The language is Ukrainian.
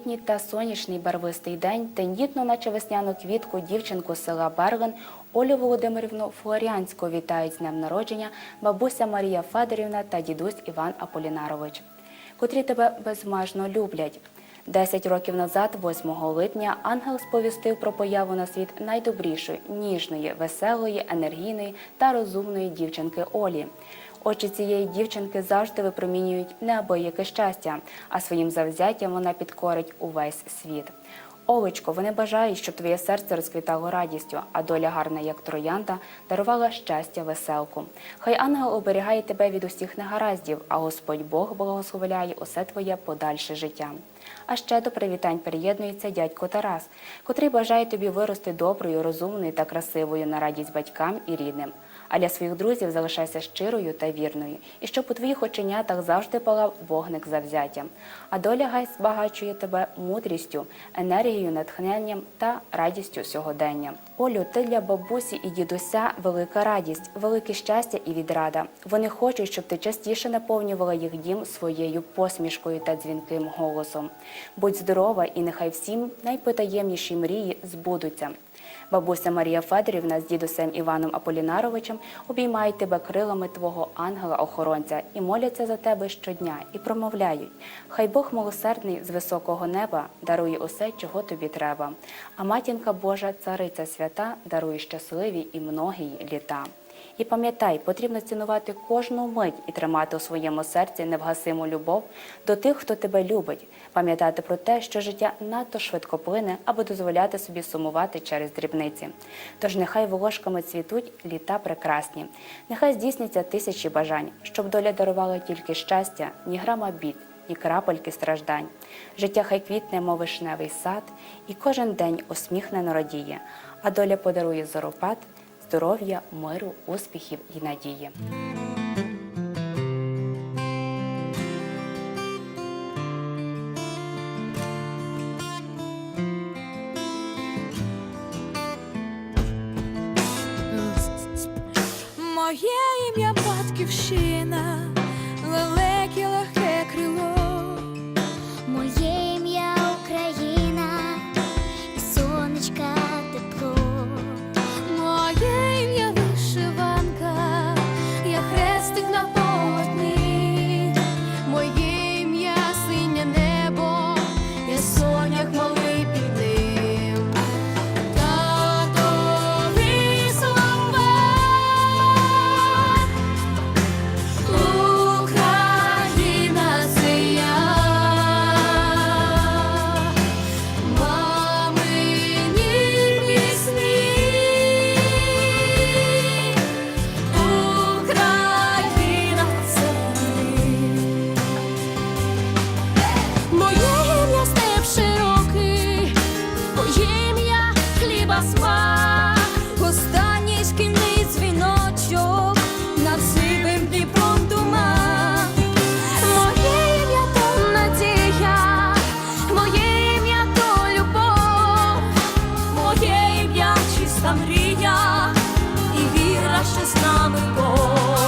Літній та сонячний барвистий день. Тендітно, наче весняну квітку, дівчинку села Берген Олю Володимирівну Флоріанську вітають з днем народження бабуся Марія Федорівна та дідусь Іван Аполінарович, котрі тебе безмежно люблять. Десять років назад, 8 липня, ангел сповістив про появу на світ найдобрішої, ніжної, веселої, енергійної та розумної дівчинки Олі. Очі цієї дівчинки завжди випромінюють неабияке щастя, а своїм завзяттям вона підкорить увесь світ. Олечко, вони бажають, щоб твоє серце розквітало радістю, а доля гарна, як троянда, дарувала щастя, веселку. Хай ангел оберігає тебе від усіх негараздів, а Господь Бог благословляє усе твоє подальше життя. А ще до привітань приєднується дядько Тарас, котрий бажає тобі вирости доброю, розумною та красивою на радість батькам і рідним. А для своїх друзів залишайся щирою та вірною, і щоб у твоїх оченятах завжди палав вогник завзяттям. А доля гай збагачує тебе мудрістю, енергією, натхненням та радістю сьогодення. Олю, ти для бабусі і дідуся велика радість, велике щастя і відрада. Вони хочуть, щоб ти частіше наповнювала їх дім своєю посмішкою та дзвінким голосом. Будь здорова, і нехай всім найпотаємніші мрії збудуться. Бабуся Марія Федорівна з дідусем Іваном Аполінаровичем обіймають тебе крилами твого ангела-охоронця і моляться за тебе щодня і промовляють: Хай Бог милосердний з високого неба дарує усе, чого тобі треба. А матінка Божа, цариця свята, дарує щасливі і многії літа. І пам'ятай, потрібно цінувати кожну мить і тримати у своєму серці невгасиму любов до тих, хто тебе любить, пам'ятати про те, що життя надто швидко плине, аби дозволяти собі сумувати через дрібниці. Тож нехай волошками цвітуть літа прекрасні, нехай здійсняться тисячі бажань, щоб доля дарувала тільки щастя, ні грама бід. Ні крапельки страждань. Життя хай квітне, мов вишневий сад, і кожен день усміхнено радіє, а доля подарує зоропад, здоров'я, миру, успіхів і надії. мрія і віра, що з нами Бог.